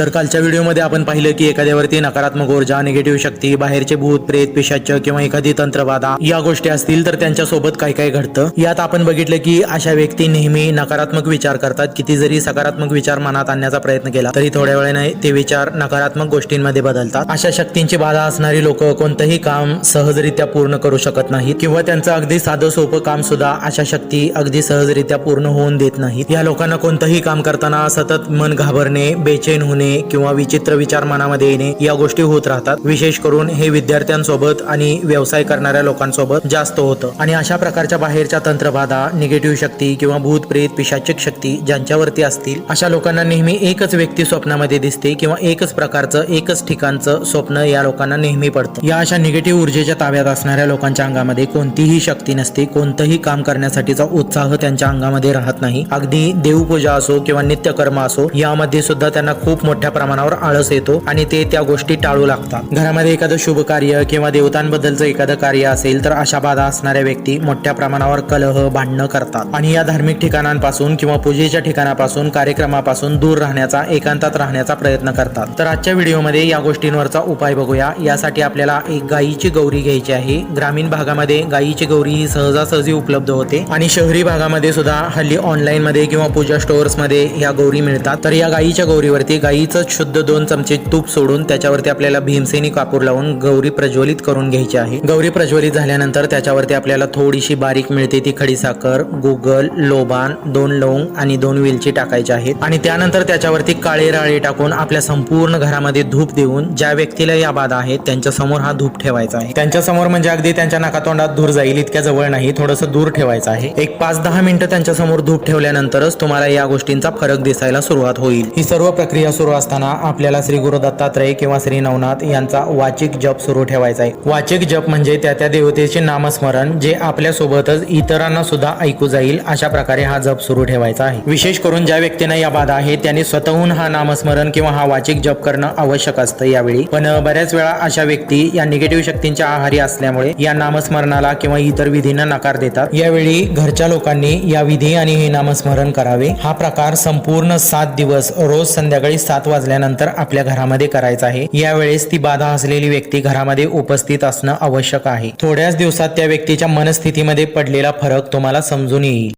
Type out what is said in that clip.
तर कालच्या व्हिडिओमध्ये आपण पाहिलं की एखाद्यावरती नकारात्मक ऊर्जा निगेटिव्ह शक्ती बाहेरचे भूत प्रेत पिशाच किंवा एखादी तंत्रबाधा या गोष्टी असतील तर त्यांच्यासोबत काय काय घडतं? यात आपण बघितलं की अशा व्यक्ती नेहमी नकारात्मक विचार करतात. किती जरी सकारात्मक विचार मनात आणण्याचा प्रयत्न केला तरी थोड्या वेळाने ते विचार नकारात्मक गोष्टींमध्ये बदलतात. अशा शक्तींची बाधा असणारी लोक कोणतंही काम सहजरित्या पूर्ण करू शकत नाहीत किंवा त्यांचं अगदी साधं सोपं काम सुद्धा अशा शक्ती अगदी सहजरित्या पूर्ण होऊन देत नाहीत. या लोकांना कोणतंही काम करताना सतत मन घाबरणे बेचैन होणे किंवा विचित्र विचार मनामध्ये येणे या गोष्टी होत राहतात. विशेष करून हे विद्यार्थ्यांसोबत आणि व्यवसाय करणाऱ्या लोकांसोबत जास्त होतं. आणि अशा प्रकारच्या बाहेरच्या तंत्रबाधा निगेटिव्ह शक्ती किंवा भूत प्रेत पिशाचिक शक्ती ज्यांच्यावरती असतील अशा लोकांना नेहमी एकच व्यक्ती स्वप्नामध्ये दिसते किंवा एकच प्रकारचं एकच ठिकाणचं स्वप्न या लोकांना नेहमी पडतं. या अशा निगेटिव्ह ऊर्जेच्या ताब्यात असणाऱ्या लोकांच्या अंगामध्ये कोणतीही शक्ती नसते. कोणतंही काम करण्यासाठीचा उत्साह त्यांच्या अंगामध्ये राहत नाही. अगदी देवपूजा असो किंवा नित्यकर्म असो यामध्ये सुद्धा त्यांना खूप मोठ्या मोठ्या प्रमाणावर आळस येतो आणि ते त्या गोष्टी टाळू लागतात. घरामध्ये एखादं शुभ कार्य किंवा देवतांबद्दलचं एखादं कार्य असेल तर अशा बाधा असणाऱ्या व्यक्ती मोठ्या प्रमाणावर कलह भांडणं करतात. आणि या धार्मिक ठिकाणांपासून किंवा पूजेच्या ठिकाणापासून कार्यक्रमापासून दूर राहण्याचा एकांतात राहण्याचा प्रयत्न करतात. तर आजच्या व्हिडिओमध्ये या गोष्टींवरचा उपाय बघूया. यासाठी आपल्याला एक गायीची गौरी घ्यायची आहे. ग्रामीण भागामध्ये गायीची गौरी ही सहजासहजी उपलब्ध होते. आणि शहरी भागामध्ये सुद्धा हल्ली ऑनलाईन मध्ये किंवा पूजा स्टोअर्समध्ये या गौरी मिळतात. तर या गायीच्या गौरीवरती गायीचं शुद्ध दोन चमचे तूप सोडून त्याच्यावरती आपल्याला भीमसेनी कापूर लावून गौरी प्रज्वलित करून घ्यायची आहे. गौरी प्रज्वलित झाल्यानंतर त्याच्यावरती आपल्याला थोडीशी बारीक मिळते ती खडीसाखर गुगल लोबान दोन लवंग आणि दोन वेलची टाकायची आहेत. आणि त्यानंतर त्याच्यावरती काळे राळे टाकून आपल्या संपूर्ण घरामध्ये धूप देऊन ज्या व्यक्तीला या बाधा आहेत त्यांच्यासमोर हा धूप ठेवायचा आहे. त्यांच्यासमोर म्हणजे अगदी त्यांच्या नाकातोंडात दूर जाईल इतक्या जवळ नाही थोडस दूर ठेवायचं आहे. एक पाच दहा मिनिटं त्यांच्यासमोर धूप ठेवल्यानंतरच तुम्हाला या गोष्टींचा फरक दिसायला सुरुवात होईल. ही सर्व प्रक्रिया सुरू असताना आपल्याला श्री गुरु दत्तात्रय किंवा श्री नवनाथ यांचा वाचिक जप सुरू ठेवायचा आहे. वाचिक जप म्हणजे त्या त्या देवतेचे नामस्मरण जे आपल्या सोबतच इतरांना सुद्धा ऐकू जाईल अशा प्रकारे हा जप सुरू ठेवायचा आहे. विशेष करून ज्या व्यक्तींना या बाधा आहे त्यांनी स्वतःहून हा नामस्मरण किंवा हा वाचिक जप करणं आवश्यक असतं यावेळी. पण बऱ्याच वेळा अशा व्यक्ती या निगेटिव्ह शक्तींच्या आहारी असल्यामुळे या नामस्मरणाला किंवा इतर विधींना नकार देतात. यावेळी घरच्या लोकांनी या विधी आणि हे नामस्मरण करावे. हा प्रकार संपूर्ण सात दिवस रोज संध्याकाळी सात सात वाजल्यानंतर आपल्या घरामध्ये करायचं आहे. यावेळेस ती बाधा असलेली व्यक्ती घरामध्ये उपस्थित असणं आवश्यक आहे. थोड्याच दिवसात त्या व्यक्तीच्या मनस्थितीमध्ये पडलेला फरक तुम्हाला समजून येईल.